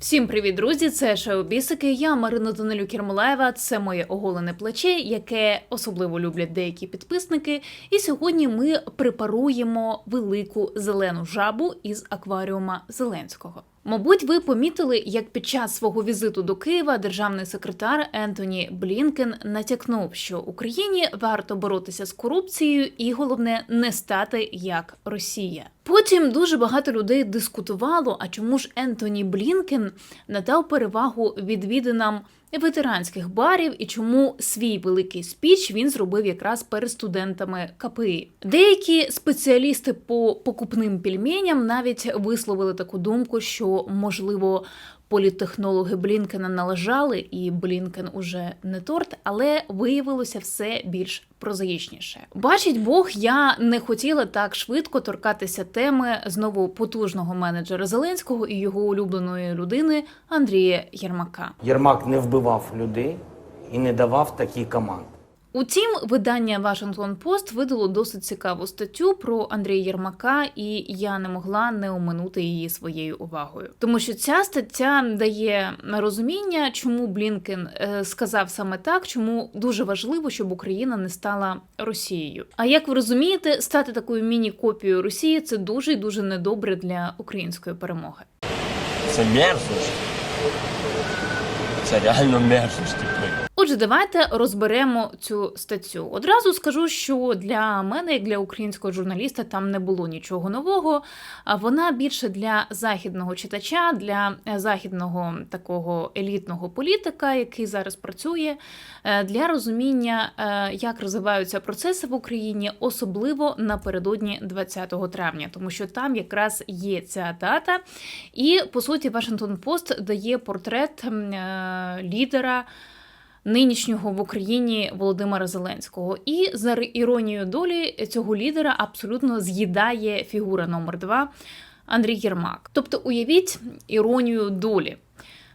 Всім привіт, друзі! Це Шоу Бісики. Я Марина Данилюк Кермолаєва. Це моє оголене плече, яке особливо люблять деякі підписники. І сьогодні ми препаруємо велику зелену жабу із акваріума Зеленського. Мабуть, ви помітили, як під час свого візиту до Києва державний секретар Ентоні Блінкен натякнув, що Україні варто боротися з корупцією, і головне не стати як Росія. Потім дуже багато людей дискутувало, а чому ж Ентоні Блінкен надав перевагу відвідинам ветеранських барів і чому свій великий спіч він зробив якраз перед студентами КПІ. Деякі спеціалісти по покупним пельменям навіть висловили таку думку, що можливо. Політтехнологи Блінкена належали, і Блінкен уже не торт, але виявилося все більш прозаїчніше. Бачить Бог, я не хотіла так швидко торкатися теми знову потужного менеджера Зеленського і його улюбленої людини Андрія Єрмака. Єрмак не вбивав людей і не давав такі команди. Утім, видання Вашингтон Пост видало досить цікаву статтю про Андрія Єрмака, і я не могла не оминути її своєю увагою, тому що ця стаття дає розуміння, чому Блінкен е, сказав саме так, чому дуже важливо, щоб Україна не стала Росією. А як ви розумієте, стати такою міні-копією Росії це дуже і дуже недобре для української перемоги. Це мерзость. Це реально мерзость. Отже, давайте розберемо цю статтю. Одразу скажу, що для мене, як для українського журналіста, там не було нічого нового. Вона більше для західного читача, для західного такого елітного політика, який зараз працює, е, для розуміння, е, як розвиваються процеси в Україні, особливо напередодні 20 травня, тому що там якраз є ця дата. І по суті, Вашингтон Пост дає портрет е, лідера нинішнього в Україні Володимира Зеленського. І за іронією долі цього лідера абсолютно з'їдає фігура номер два Андрій Єрмак. Тобто, уявіть іронію долі.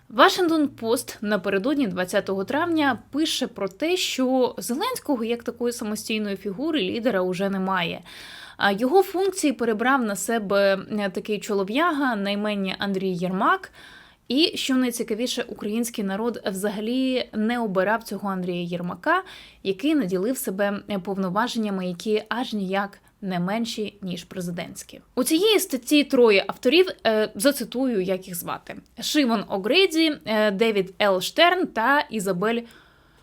Вашингтон Пост напередодні 20 травня пише про те, що Зеленського як такої самостійної фігури лідера уже немає. А Його функції перебрав на себе такий чолов'яга на імені Андрій Єрмак. І що найцікавіше, український народ взагалі не обирав цього Андрія Єрмака, який наділив себе повноваженнями, які аж ніяк не менші ніж президентські. У цієї статті троє авторів е, зацитую, як їх звати: Шимон Огрейді, е, Девід Л. Штерн та Ізабель.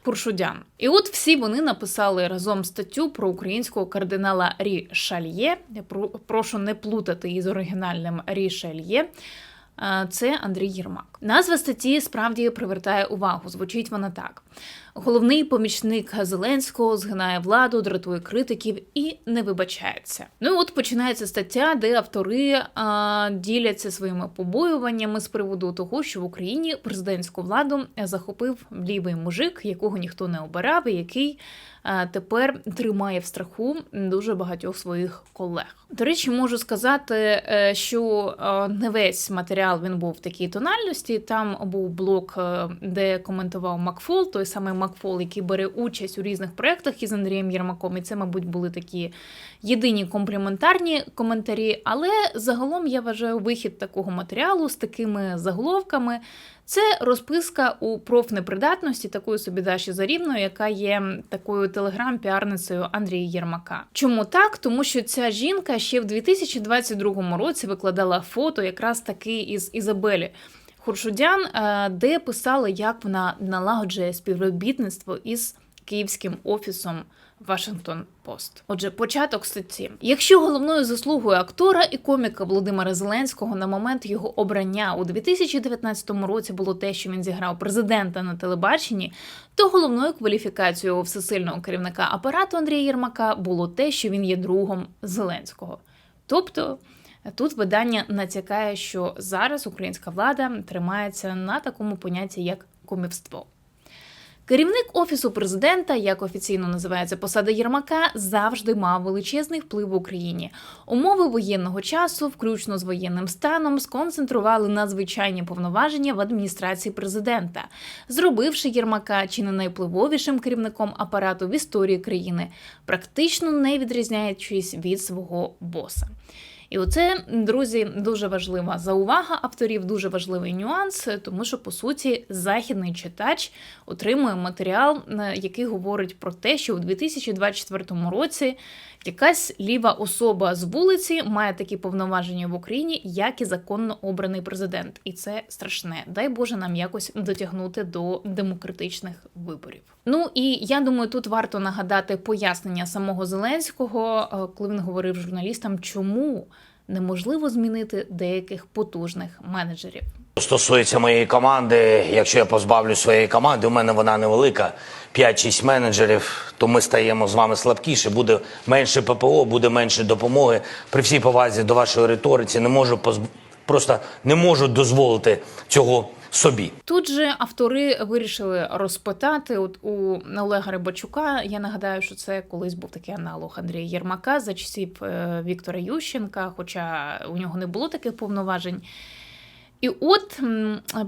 Пуршудян. І от всі вони написали разом статтю про українського кардинала Рі Шальє. Прошу не плутати із оригінальним Рі Шальє. Е, Це Андрій Єрмак. Назва статті справді привертає увагу. Звучить вона так: головний помічник Зеленського згинає владу, дратує критиків і не вибачається. Ну і от починається стаття, де автори а, діляться своїми побоюваннями з приводу того, що в Україні президентську владу захопив лівий мужик, якого ніхто не обирав, і який а, тепер тримає в страху дуже багатьох своїх колег. До речі, можу сказати, е, що е, не весь матеріал він був в такій тональності. Там був блок, е, де коментував Макфол, той самий Макфол, який бере участь у різних проєктах із Андрієм Єрмаком. І це, мабуть, були такі єдині компліментарні коментарі. Але загалом я вважаю вихід такого матеріалу з такими заголовками. Це розписка у профнепридатності такої собі Даші Зарівної, яка є такою телеграм-піарницею Андрія Єрмака. Чому так? Тому що ця жінка ще в 2022 році викладала фото якраз таки із Ізабелі. Хуршудян, е, де писала, як вона налагоджує співробітництво із київським офісом Вашингтон Пост. Отже, початок статті. Якщо головною заслугою актора і коміка Володимира Зеленського на момент його обрання у 2019 році було те, що він зіграв президента на телебаченні, то головною кваліфікацією всесильного керівника апарату Андрія Єрмака було те, що він є другом Зеленського. Тобто. Тут видання натякає, що зараз українська влада тримається на такому понятті, як кумівство. Керівник офісу президента, як офіційно називається посада Єрмака, завжди мав величезний вплив в Україні. Умови воєнного часу, включно з воєнним станом, сконцентрували надзвичайні повноваження в адміністрації президента, зробивши Єрмака чи не найвпливовішим керівником апарату в історії країни, практично не відрізняючись від свого боса. І оце, друзі, дуже важлива заувага авторів, дуже важливий нюанс, тому що по суті західний читач отримує матеріал, е, який говорить про те, що у 2024 році якась ліва особа з вулиці має такі повноваження в Україні, як і законно обраний президент, і це страшне. Дай Боже нам якось дотягнути до демократичних виборів. Ну і я думаю, тут варто нагадати пояснення самого Зеленського, е, коли він говорив журналістам, чому неможливо змінити деяких потужних менеджерів. Стосується моєї команди, якщо я позбавлю своєї команди, у мене вона невелика, 5-6 менеджерів, то ми стаємо з вами слабкіше, буде менше ППО, буде менше допомоги. При всій повазі до вашої риториці не можу позб... просто не можу дозволити цього собі. Тут же автори вирішили розпитати от у Олега Рибачука. Я нагадаю, що це колись був такий аналог Андрія Єрмака за часів е, Віктора Ющенка, хоча у нього не було таких повноважень. І от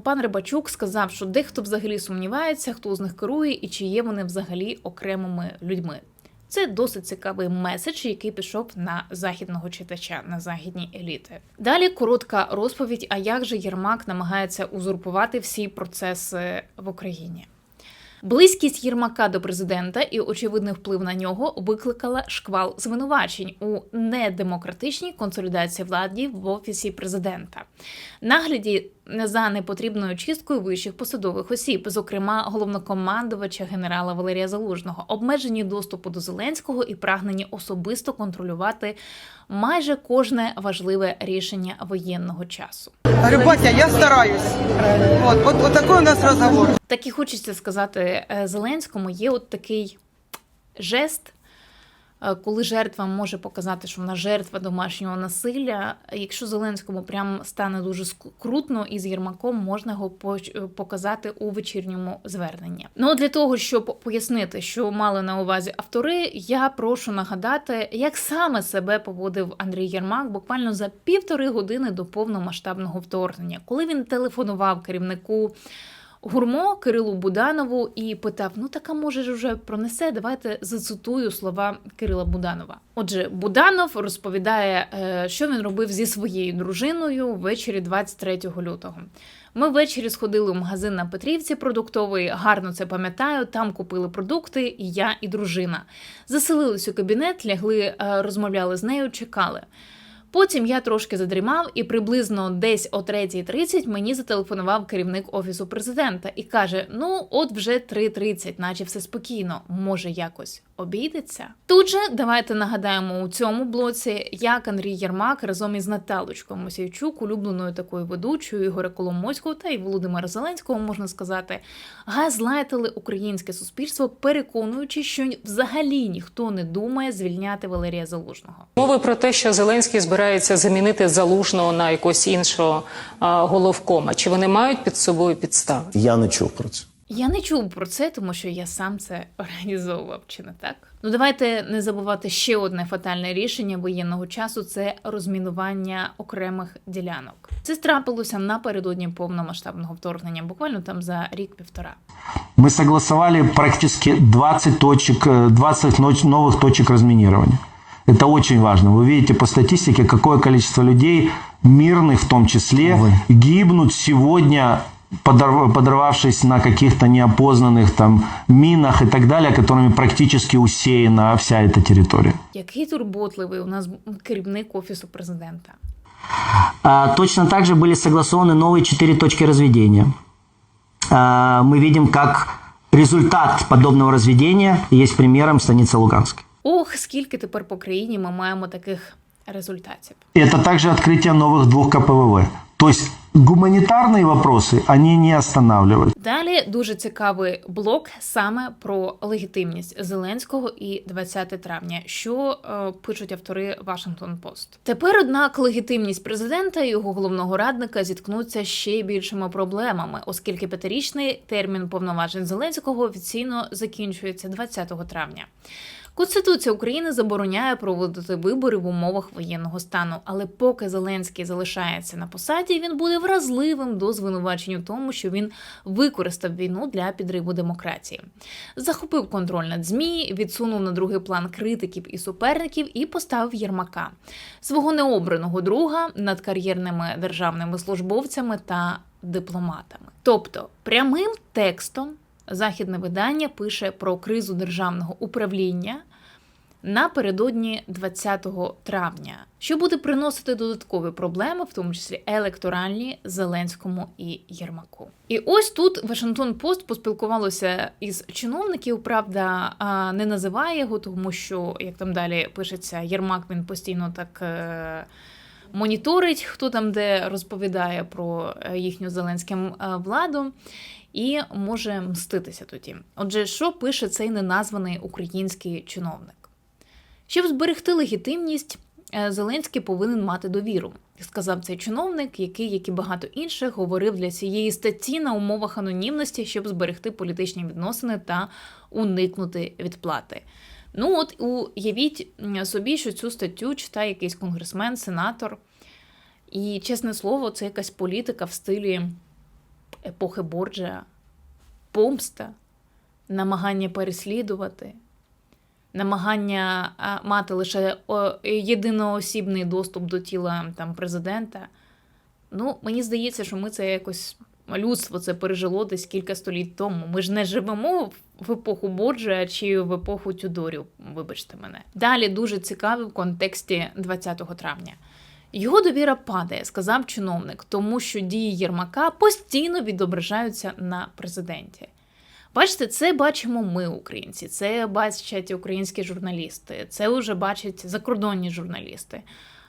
пан Рибачук сказав, що дехто взагалі сумнівається, хто з них керує і чи є вони взагалі окремими людьми. Це досить цікавий меседж, який пішов на західного читача, на західні еліти. Далі коротка розповідь, а як же Єрмак намагається узурпувати всі процеси в Україні. Близькість Єрмака до президента і очевидний вплив на нього викликала шквал звинувачень у недемократичній консолідації владі в офісі президента, нагляді за непотрібною чисткою вищих посадових осіб, зокрема головнокомандувача генерала Валерія Залужного, обмеженні доступу до Зеленського і прагнені особисто контролювати майже кожне важливе рішення воєнного часу. Говорю, я стараюсь. Вот, вот, вот такой у нас разговор. Так і хочеться сказати е, Зеленському, є от такий жест, коли жертва може показати, що вона жертва домашнього насилля. Якщо Зеленському прям стане дуже скрутно і з Єрмаком можна його показати у вечірньому зверненні. Ну для того, щоб пояснити, що мали на увазі автори, я прошу нагадати, як саме себе поводив Андрій Єрмак буквально за півтори години до повномасштабного вторгнення, коли він телефонував керівнику. Гурмо Кирилу Буданову і питав: ну така може ж вже пронесе. Давайте зацитую слова Кирила Буданова. Отже, Буданов розповідає, е, що він робив зі своєю дружиною ввечері 23 лютого. Ми ввечері сходили в магазин на Петрівці продуктовий, гарно це пам'ятаю. Там купили продукти, і я, і дружина. Заселились у кабінет, лягли, е, розмовляли з нею, чекали. Потім я трошки задрімав, і приблизно десь о 3.30 мені зателефонував керівник офісу президента і каже: Ну, от вже 3.30, наче все спокійно, може якось обійдеться. Тут же давайте нагадаємо у цьому блоці, як Андрій Єрмак разом із Наталочкою Мосійчук, улюбленою такою ведучою Ігоря Коломойського та й Володимира Зеленського, можна сказати, газлайтили українське суспільство, переконуючи, що взагалі ніхто не думає звільняти Валерія Залужного. Мови про те, що Зеленський збирається замінити залужного на якогось іншого а, головкома. Чи вони мають під собою підстави? Я не чув про це. Я не чув про це, тому що я сам це організовував, чи не так? Ну давайте не забувати ще одне фатальне рішення воєнного часу це розмінування окремих ділянок. Це трапилося напередодні повномасштабного вторгнення, буквально там за рік-півтора. Мы согласовали практически 20 точек, э, 20 ноч- новых точек разминирования. Это очень важно. Вы видите по статистике, какое количество людей, мирных в том числе, гибнут сегодня, подорв- подорвавшись на каких-то неопознанных там минах и так далее, которыми практически усеяна вся эта территория. Який турботливий у нас керівник офісу президента. А, Точно так же были согласованы новые четыре точки разведения. А, Мы видим, как результат подобного разведения есть примером станица Луганск. Ох, скільки тепер по країні ми маємо таких результатів. Это также открытие новых двух КПВВ. То есть гуманитарные вопросы, они не останавливают. Далі дуже цікавий блок саме про легітимність Зеленського і 20 травня, що е, пишуть автори Washington Post. Тепер, однак, легітимність президента і його головного радника зіткнуться з ще більшими проблемами, оскільки п'ятирічний термін повноважень Зеленського офіційно закінчується 20 травня. Конституція України забороняє проводити вибори в умовах воєнного стану, але поки Зеленський залишається на посаді, він буде вразливим до звинувачень у тому, що він використав війну для підриву демократії, захопив контроль над змі, відсунув на другий план критиків і суперників і поставив Єрмака, свого необраного друга над кар'єрними державними службовцями та дипломатами. Тобто, прямим текстом західне видання пише про кризу державного управління напередодні 20 травня, що буде приносити додаткові проблеми, в тому числі електоральні Зеленському і Єрмаку. І ось тут Вашингтон Пост поспілкувалося із чиновників. Правда, не називає його, тому що як там далі пишеться, Єрмак він постійно так. е, Моніторить, хто там де розповідає про е, їхню Зеленським е, владу, і може мститися тоді. Отже, що пише цей неназваний український чиновник? Щоб зберегти легітимність, е, Зеленський повинен мати довіру, сказав цей чиновник, який, як і багато інших, говорив для цієї статті на умовах анонімності, щоб зберегти політичні відносини та уникнути відплати. Ну от уявіть собі, що цю статтю читає якийсь конгресмен, сенатор. І, чесне слово, це якась політика в стилі епохи Борджа, помста, намагання переслідувати, намагання мати лише єдиноосібний доступ до тіла там, президента. Ну, мені здається, що ми це якось людство це пережило десь кілька століть тому. Ми ж не живемо в епоху Борджа чи в епоху Тюдорів, вибачте мене. Далі дуже цікавий в контексті 20 травня. Його довіра падає, сказав чиновник, тому що дії Єрмака постійно відображаються на президенті. Бачите, це бачимо ми, українці, це бачать українські журналісти, це вже бачать закордонні журналісти.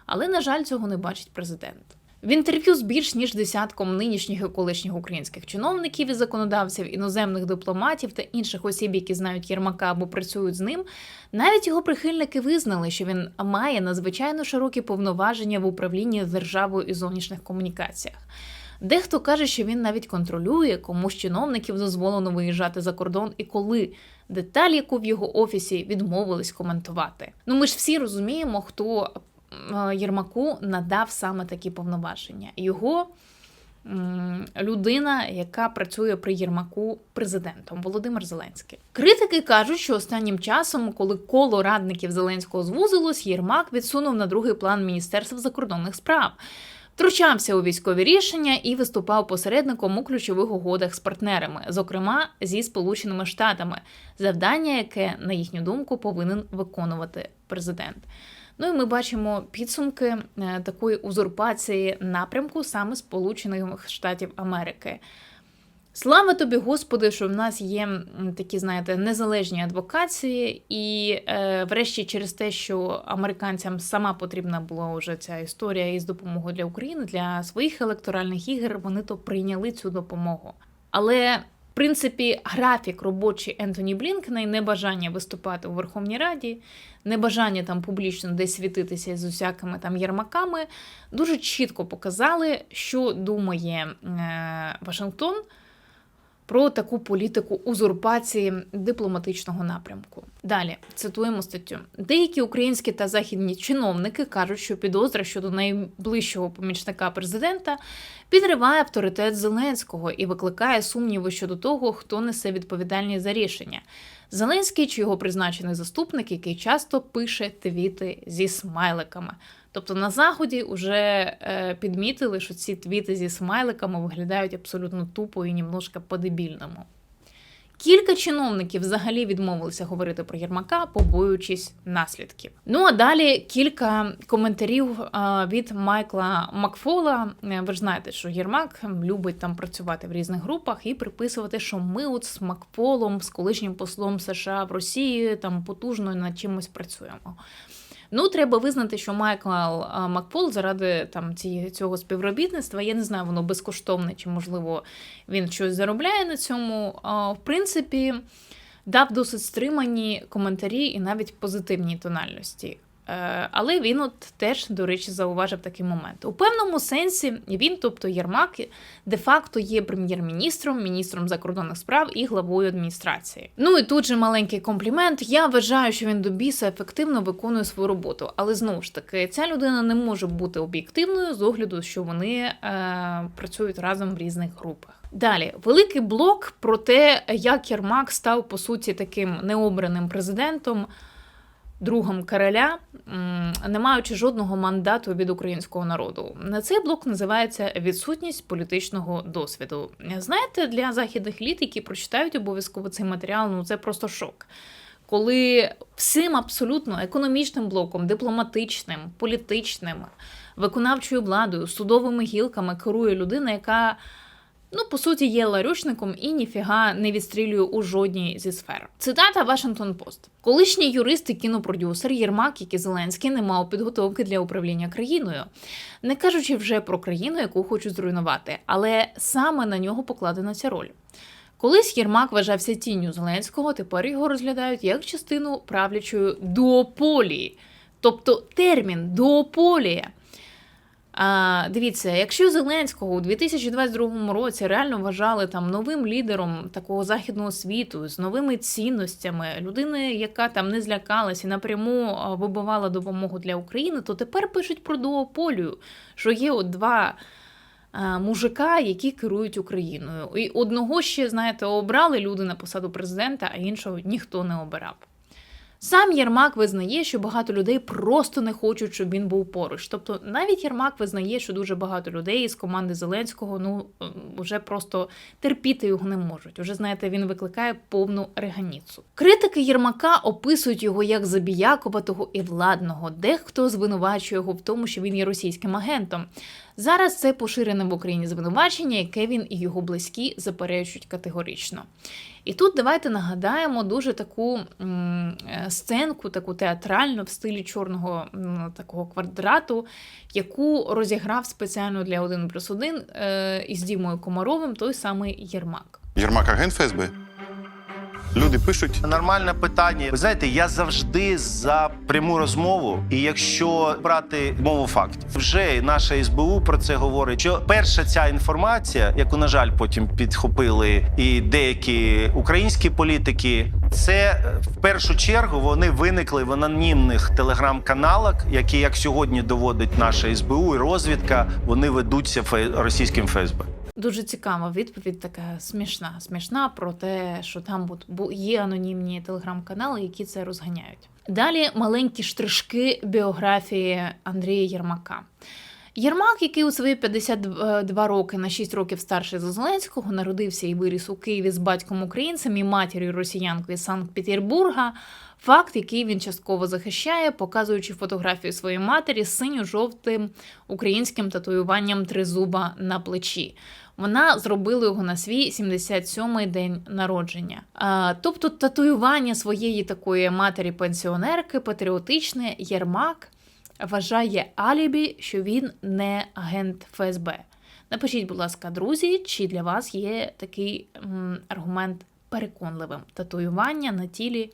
Але, на жаль, цього не бачить президент. В інтерв'ю з більш ніж десятком нинішніх і колишніх українських чиновників і законодавців, іноземних дипломатів та інших осіб, які знають Єрмака або працюють з ним, навіть його прихильники визнали, що він має надзвичайно широкі повноваження в управлінні державою і зовнішніх комунікаціях. Дехто каже, що він навіть контролює, кому з чиновників дозволено виїжджати за кордон і коли деталі, яку в його офісі відмовились коментувати. Ну ми ж всі розуміємо, хто Єрмаку надав саме такі повноваження. Його людина, яка працює при Єрмаку президентом Володимир Зеленський. Критики кажуть, що останнім часом, коли коло радників Зеленського звузилось, Єрмак відсунув на другий план Міністерства закордонних справ. Втручався у військові рішення і виступав посередником у ключових угодах з партнерами, зокрема зі Сполученими Штатами, завдання, яке, на їхню думку, повинен виконувати президент. Ну і ми бачимо підсумки е, такої узурпації напрямку саме Сполучених Штатів Америки. Слава тобі, Господи, що в нас є такі, знаєте, незалежні адвокації, і е, врешті через те, що американцям сама потрібна була вже ця історія із допомогою для України для своїх електоральних ігор, вони то прийняли цю допомогу. Але принципі графік робочий Ентоні Блінкена і небажання виступати у Верховній Раді, небажання там публічно десь світитися з усякими там ярмаками, дуже чітко показали, що думає е, Вашингтон про таку політику узурпації дипломатичного напрямку. Далі цитуємо статтю: деякі українські та західні чиновники кажуть, що підозра щодо найближчого помічника президента підриває авторитет Зеленського і викликає сумніви щодо того, хто несе відповідальність за рішення. Зеленський чи його призначений заступник, який часто пише твіти зі смайликами. Тобто на заході вже е, підмітили, що ці твіти зі смайликами виглядають абсолютно тупо і немножко по-дебільному. Кілька чиновників взагалі відмовилися говорити про Єрмака, побоюючись наслідків. Ну а далі кілька коментарів е, від Майкла Макфола. Е, Ви ж знаєте, що Єрмак любить там працювати в різних групах і приписувати, що ми от з Макфолом, з колишнім послом США в Росії, там потужно над чимось працюємо. Ну, треба визнати, що Майкл Макпол заради там цього співробітництва, я не знаю, воно безкоштовне, чи можливо він щось заробляє на цьому. В принципі, дав досить стримані коментарі і навіть позитивні тональності. Е, Але він от теж, до речі, зауважив такий момент. У певному сенсі він, тобто Єрмак, де-факто є прем'єр-міністром, міністром закордонних справ і главою адміністрації. Ну і тут же маленький комплімент. Я вважаю, що він до біса ефективно виконує свою роботу. Але знову ж таки, ця людина не може бути об'єктивною з огляду, що вони е, працюють разом в різних групах. Далі, великий блок про те, як Єрмак став по суті таким необраним президентом, другом короля, не маючи жодного мандату від українського народу. На цей блок називається відсутність політичного досвіду. Знаєте, для західних еліт, які прочитають обов'язково цей матеріал, ну це просто шок. Коли всім абсолютно економічним блоком, дипломатичним, політичним, виконавчою владою, судовими гілками керує людина, яка ну, по суті, є ларючником і ніфіга не відстрілює у жодній зі сфер. Цитата Вашингтон Пост: колишній юрист і кінопродюсер Єрмак, як і Зеленський, не мав підготовки для управління країною, не кажучи вже про країну, яку хочуть зруйнувати, але саме на нього покладена ця роль. Колись Єрмак вважався тінню Зеленського, тепер його розглядають як частину правлячої дуополії, тобто термін дуополія. А, дивіться, якщо Зеленського у 2022 році реально вважали там новим лідером такого західного світу з новими цінностями, людини, яка там не злякалась і напряму вибивала допомогу для України, то тепер пишуть про дуополію, що є от два мужика, які керують Україною. І одного ще, знаєте, обрали люди на посаду президента, а іншого ніхто не обирав. Сам Єрмак визнає, що багато людей просто не хочуть, щоб він був поруч. Тобто, навіть Єрмак визнає, що дуже багато людей із команди Зеленського ну ем, вже просто терпіти його не можуть. Уже знаєте, він викликає повну реганіцу. Критики Єрмака описують його як забіякуватого і владного. Дехто звинувачує його в тому, що він є російським агентом. Зараз це поширене в Україні звинувачення, яке він і його близькі заперечують категорично. І тут давайте нагадаємо дуже таку е, сценку, таку театральну в стилі чорного такого квадрату, яку розіграв спеціально для 1 плюс 1 е, із Дімою Комаровим той самий Єрмак. Єрмак агент ФСБ. Люди пишуть, Нормальне питання. Ви знаєте, я завжди за пряму розмову. І якщо брати мову фактів, вже наша СБУ про це говорить. Що перша ця інформація, яку на жаль потім підхопили і деякі українські політики, це е, в першу чергу вони виникли в анонімних телеграм-каналах, які як сьогодні доводить наша СБУ і розвідка, вони ведуться фе- російським ФСБ. Дуже цікава відповідь, така смішна. Смішна про те, що там от є анонімні телеграм-канали, які це розганяють. Далі маленькі штришки біографії Андрія Єрмака. Єрмак, який у свої 52 роки на 6 років старший за Зеленського, народився і виріс у Києві з батьком українцем і матір'ю росіянкою з Санкт-Петербурга. Факт, який він частково захищає, показуючи фотографію своєї матері з синьо-жовтим українським татуюванням тризуба на плечі. Вона зробила його на свій 77-й день народження. А, тобто татуювання своєї такої матері-пенсіонерки, патріотичне Єрмак вважає алібі, що він не агент ФСБ. Напишіть, будь ласка, друзі, чи для вас є такий аргумент переконливим татуювання на тілі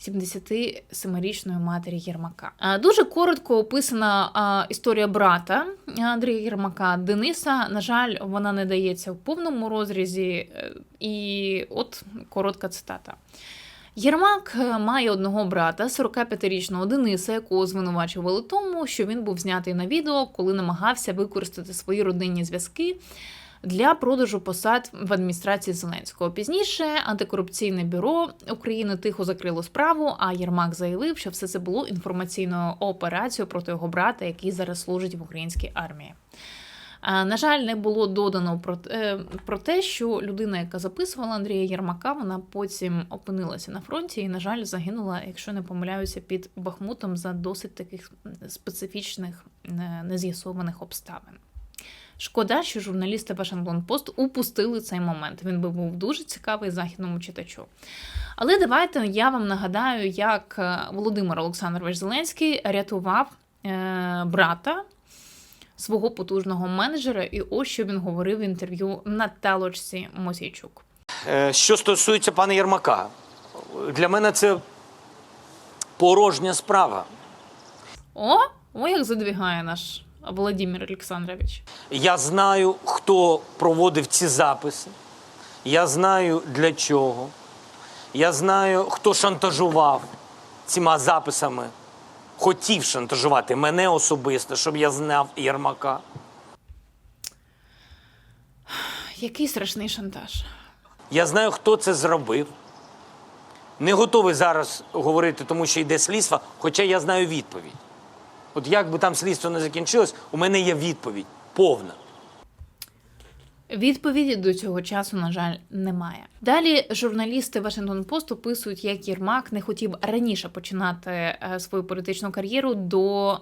77-річної матері Єрмака. Дуже коротко описана історія брата Андрія Єрмака Дениса. На жаль, вона не дається в повному розрізі. е, І от коротка цитата. Єрмак е, має одного брата, 45-річного Дениса, якого звинувачували тому, що він був знятий на відео, коли намагався використати свої родинні зв'язки для продажу посад в адміністрації Зеленського. Пізніше антикорупційне бюро України тихо закрило справу. А Єрмак заявив, що все це було інформаційною операцією проти його брата, який зараз служить в українській армії. На жаль, не було додано про, е, про те, що людина, яка записувала Андрія Єрмака, вона потім опинилася на фронті і, на жаль, загинула, якщо не помиляюся, під Бахмутом за досить таких специфічних е, нез'ясованих обставин. Шкода, що журналісти Вашингтон Пост упустили цей момент. Він би був дуже цікавий західному читачу. Але давайте я вам нагадаю, як е, Володимир Олександрович Зеленський рятував е, брата свого потужного менеджера, і ось що він говорив в інтерв'ю на Талочці Мосійчук. Е, Що стосується пана Єрмака, для мене це порожня справа. О, о, як задвігає наш Володимир Олександрович. Я знаю, хто проводив ці записи. Я знаю для чого. Я знаю, хто шантажував цими записами. Хотів шантажувати мене особисто, щоб я знав Єрмака. Який страшний шантаж. Я знаю, хто це зробив. Не готовий зараз говорити, тому що йде слідство, хоча я знаю відповідь. От як би там слідство не закінчилось, у мене є відповідь повна. Відповіді до цього часу, на жаль, немає. Далі журналісти Вашингтон Пост описують, як Єрмак не хотів раніше починати е, свою політичну кар'єру до е,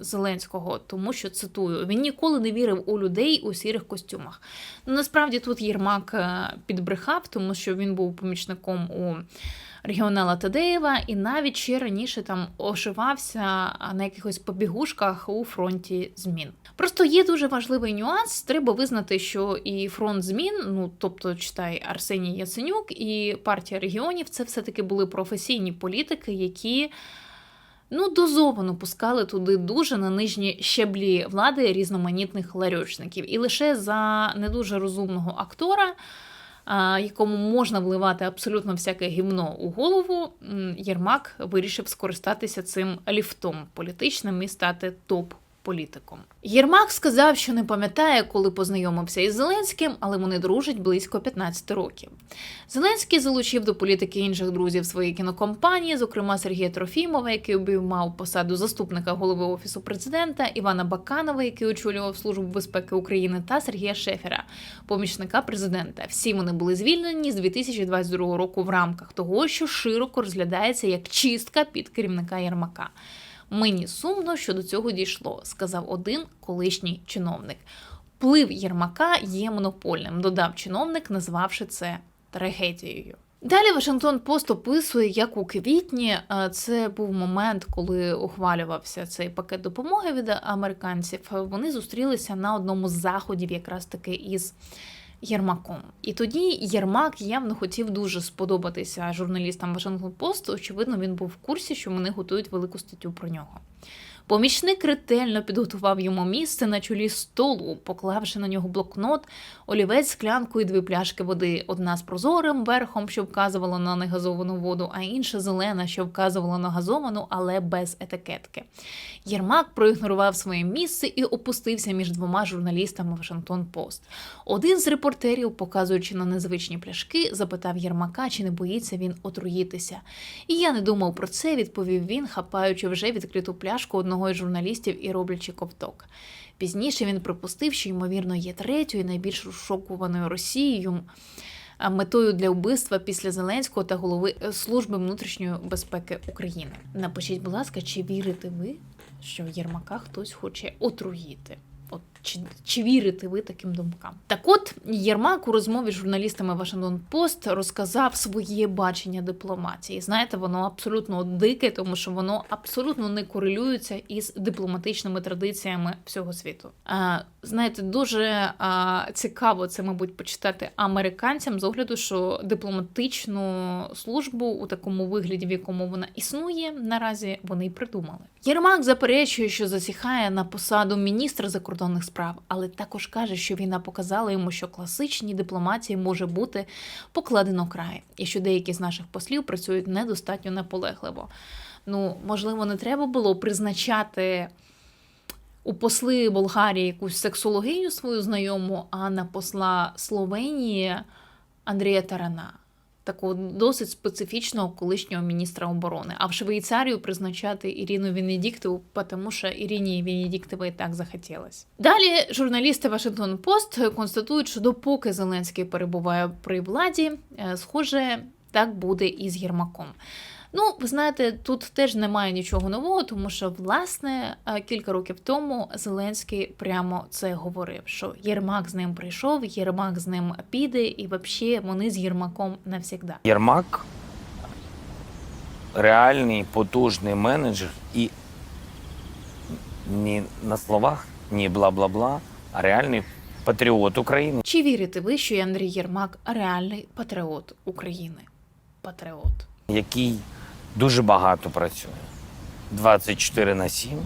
Зеленського, тому що цитую: він ніколи не вірив у людей у сірих костюмах. Насправді тут Єрмак е, підбрехав, тому що він був помічником у регіонала Тадеєва, і навіть ще раніше там ошивався на якихось побігушках у фронті змін. Просто є дуже важливий нюанс. Треба визнати, що і фронт змін, ну тобто читай Арсеній Яценюк, і партія регіонів, це все-таки були професійні політики, які. Ну, дозовано пускали туди дуже на нижні щеблі влади різноманітних ларьочників. І лише за не дуже розумного актора, якому можна вливати абсолютно всяке гімно у голову, Єрмак вирішив скористатися цим ліфтом політичним і стати топ. Політиком Єрмак сказав, що не пам'ятає, коли познайомився із Зеленським, але вони дружать близько 15 років. Зеленський залучив до політики інших друзів своєї кінокомпанії, зокрема Сергія Трофімова, який обіймав посаду заступника голови офісу президента, Івана Баканова, який очолював службу безпеки України, та Сергія Шефера, помічника президента. Всі вони були звільнені з 2022 року в рамках того, що широко розглядається як чистка під керівника Єрмака. Мені сумно, що до цього дійшло, сказав один колишній чиновник. Вплив Єрмака є монопольним, додав чиновник, назвавши це трагедією. Далі Вашингтон Пост описує, як у квітні е, це був момент, коли ухвалювався цей пакет допомоги від американців. Вони зустрілися на одному з заходів, якраз таки із Єрмаком. І тоді Єрмак явно хотів дуже сподобатися журналістам Вашингтон Пост. Очевидно, він був в курсі, що вони готують велику статтю про нього. Помічник ретельно підготував йому місце на чолі столу, поклавши на нього блокнот, олівець, склянку і дві пляшки води. Одна з прозорим верхом, що вказувала на негазовану воду, а інша зелена, що вказувала на газовану, але без етикетки. Єрмак проігнорував своє місце і опустився між двома журналістами Вашингтон Пост. Один з репортерів, показуючи на незвичні пляшки, запитав Єрмака, чи не боїться він отруїтися. І я не думав про це, відповів він, хапаючи вже відкриту пляшку одного із журналістів і роблячи ковток. Пізніше він припустив, що ймовірно є третьою найбільш розшокуваною Росією метою для вбивства після Зеленського та голови е, служби внутрішньої безпеки України. Напишіть, будь ласка, чи вірите ви, що Єрмака хтось хоче отруїти? От чи, чи вірите ви таким думкам? Так от Єрмак у розмові з журналістами Вашингтон Пост розказав своє бачення дипломатії. Знаєте, воно абсолютно дике, тому що воно абсолютно не корелюється із дипломатичними традиціями всього світу. А, знаєте, дуже а, цікаво це, мабуть, почитати американцям з огляду, що дипломатичну службу у такому вигляді, в якому вона існує, наразі вони й придумали. Єрмак заперечує, що засіхає на посаду міністра закордонних справ, але також каже, що війна показала йому, що класичній дипломатії може бути покладено край, і що деякі з наших послів працюють недостатньо наполегливо. Ну, можливо, не треба було призначати у посли Болгарії якусь сексологиню свою знайому, а на посла Словенії Андрія Тарана. Такого досить специфічного колишнього міністра оборони. А в Швейцарію призначати Ірину Венедіктову, тому що Ірині Венедіктовій так захотілось. Далі журналісти Вашингтон Пост констатують, що допоки Зеленський перебуває при владі, е, схоже, так буде і з Єрмаком. Ну, ви знаєте, тут теж немає нічого нового, тому що власне е, кілька років тому Зеленський прямо це говорив: що Єрмак з ним прийшов, Єрмак з ним піде, і взагалі вони з Єрмаком навсігда. Єрмак реальний потужний менеджер і ні на словах, ні бла-бла-бла, а реальний патріот України. Чи вірите ви, що Андрій Єрмак реальний патріот України? Патріот. який дуже багато працює. 24 на 7,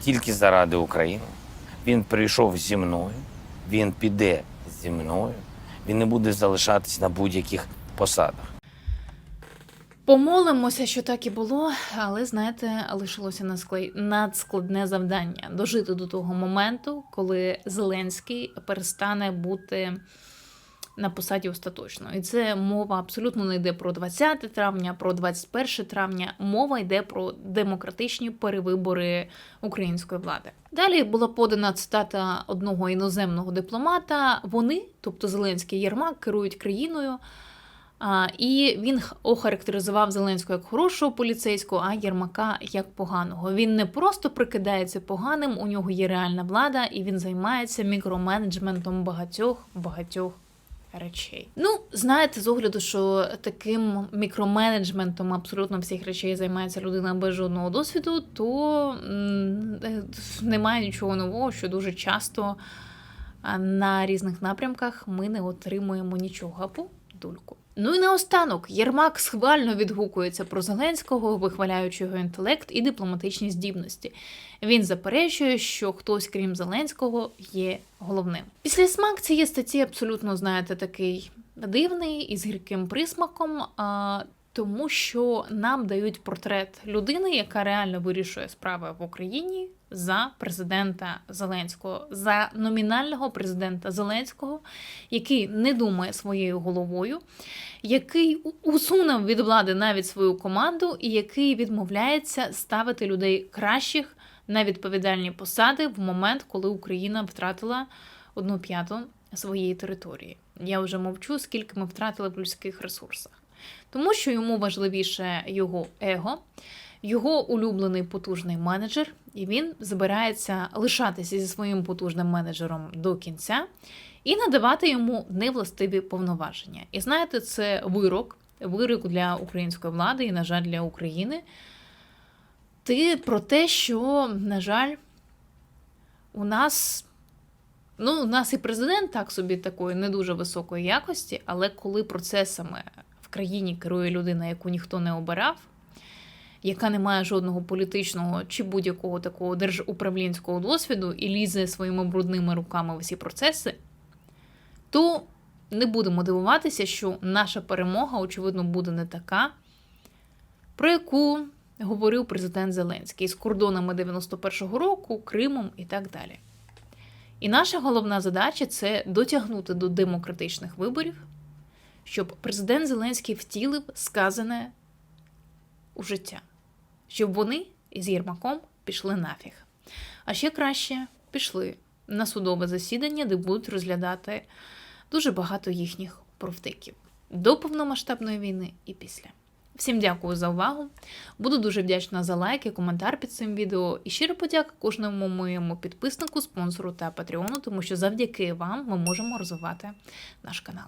тільки заради України. Він прийшов зі мною, він піде зі мною, він не буде залишатись на будь-яких посадах. Помолимося, що так і було, але знаєте, лишилося надскладне завдання дожити до того моменту, коли Зеленський перестане бути на посаді остаточно. І це мова абсолютно не йде про 20 травня, про 21 травня. Мова йде про демократичні перевибори української влади. Далі була подана цитата одного іноземного дипломата. Вони, тобто Зеленський Єрмак, керують країною. І він охарактеризував Зеленського як хорошого поліцейського, а Єрмака як поганого. Він не просто прикидається поганим, у нього є реальна влада, і він займається мікроменеджментом багатьох багатьох речей. Ну, знаєте, з огляду, що таким мікроменеджментом абсолютно всіх речей займається людина без жодного досвіду, то немає нічого нового, що дуже часто на різних напрямках ми не отримуємо нічого або дульку. Ну і наостанок Єрмак схвально відгукується про Зеленського, вихваляючи його інтелект і дипломатичні здібності. Він заперечує, що хтось, крім Зеленського, є головним. Після смак цієї статті абсолютно знаєте такий дивний і з гірким присмаком. А, тому що нам дають портрет людини, яка реально вирішує справи в Україні за президента Зеленського, за номінального президента Зеленського, який не думає своєю головою, який усунув від влади навіть свою команду, і який відмовляється ставити людей кращих на відповідальні посади в момент, коли Україна втратила одну п'яту своєї території. Я вже мовчу, скільки ми втратили в людських ресурсах. Тому що йому важливіше його его, його улюблений потужний менеджер, і він збирається лишатися зі своїм потужним менеджером до кінця і надавати йому невластиві повноваження. І знаєте, це вирок, вирок для української влади і, на жаль, для України. Ти про те, що, на жаль, у нас. Ну, у нас і президент так собі такої не дуже високої якості, але коли процесами в країні керує людина, яку ніхто не обирав, яка не має жодного політичного чи будь-якого такого держуправлінського досвіду і лізе своїми брудними руками в усі процеси, то не будемо дивуватися, що наша перемога, очевидно, буде не така, про яку говорив президент Зеленський з кордонами 91-го року, Кримом і так далі. І наша головна задача це дотягнути до демократичних виборів, щоб президент Зеленський втілив сказане у життя, щоб вони із Єрмаком пішли нафіг. А ще краще пішли на судове засідання, де будуть розглядати дуже багато їхніх провтиків до повномасштабної війни і після. Всім дякую за увагу. Буду дуже вдячна за лайк і коментар під цим відео. І щиро подяка кожному моєму підписнику, спонсору та патреону, тому що завдяки вам ми можемо розвивати наш канал.